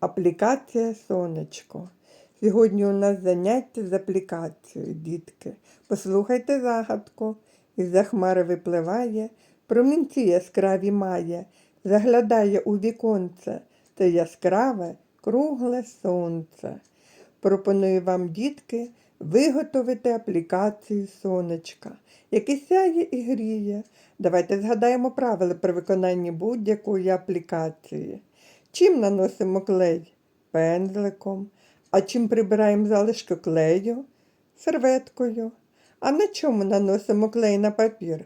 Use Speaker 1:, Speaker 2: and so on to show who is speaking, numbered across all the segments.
Speaker 1: Аплікація сонечко. Сьогодні у нас заняття з аплікацією, дітки. Послухайте загадку. Із-за хмари випливає, промінці яскраві має, заглядає у віконце. Це яскраве, кругле сонце. Пропоную вам, дітки, виготовити аплікацію сонечка, яке сяє і гріє. Давайте згадаємо правила при виконанні будь-якої аплікації. Чим наносимо клей? Пензликом. А чим прибираємо залишки клею? Серветкою. А на чому наносимо клей на папір?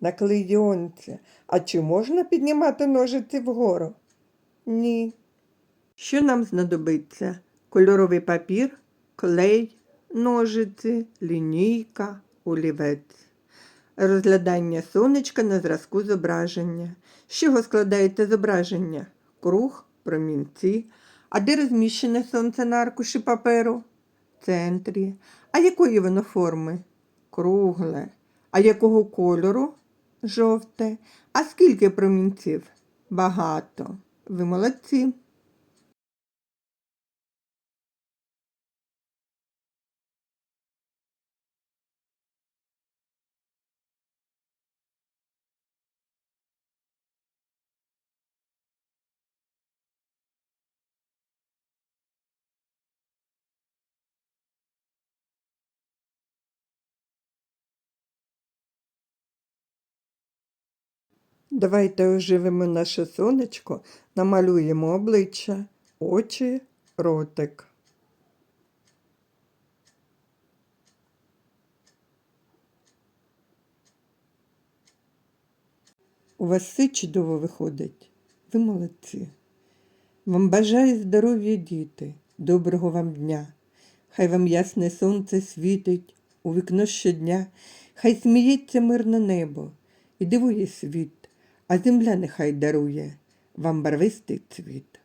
Speaker 1: На клейонці. А чи можна піднімати ножиці вгору? Ні. Що нам знадобиться? Кольоровий папір, клей, ножиці, лінійка, олівець. Розглядання сонечка на зразку зображення. З чого складається зображення? Круг, промінці. А де розміщене сонце на аркуші паперу? В центрі. А якої воно форми? Кругле. А якого кольору? Жовте. А скільки промінців? Багато. Ви молодці. Давайте оживимо наше сонечко, намалюємо обличчя, очі, ротик. У вас все чудово виходить. Ви молодці. Вам бажаю здоров'я, діти, доброго вам дня. Хай вам ясне сонце світить у вікно щодня, хай сміється мирне небо і дивує світ, а земля нехай дарує вам барвистий цвіт.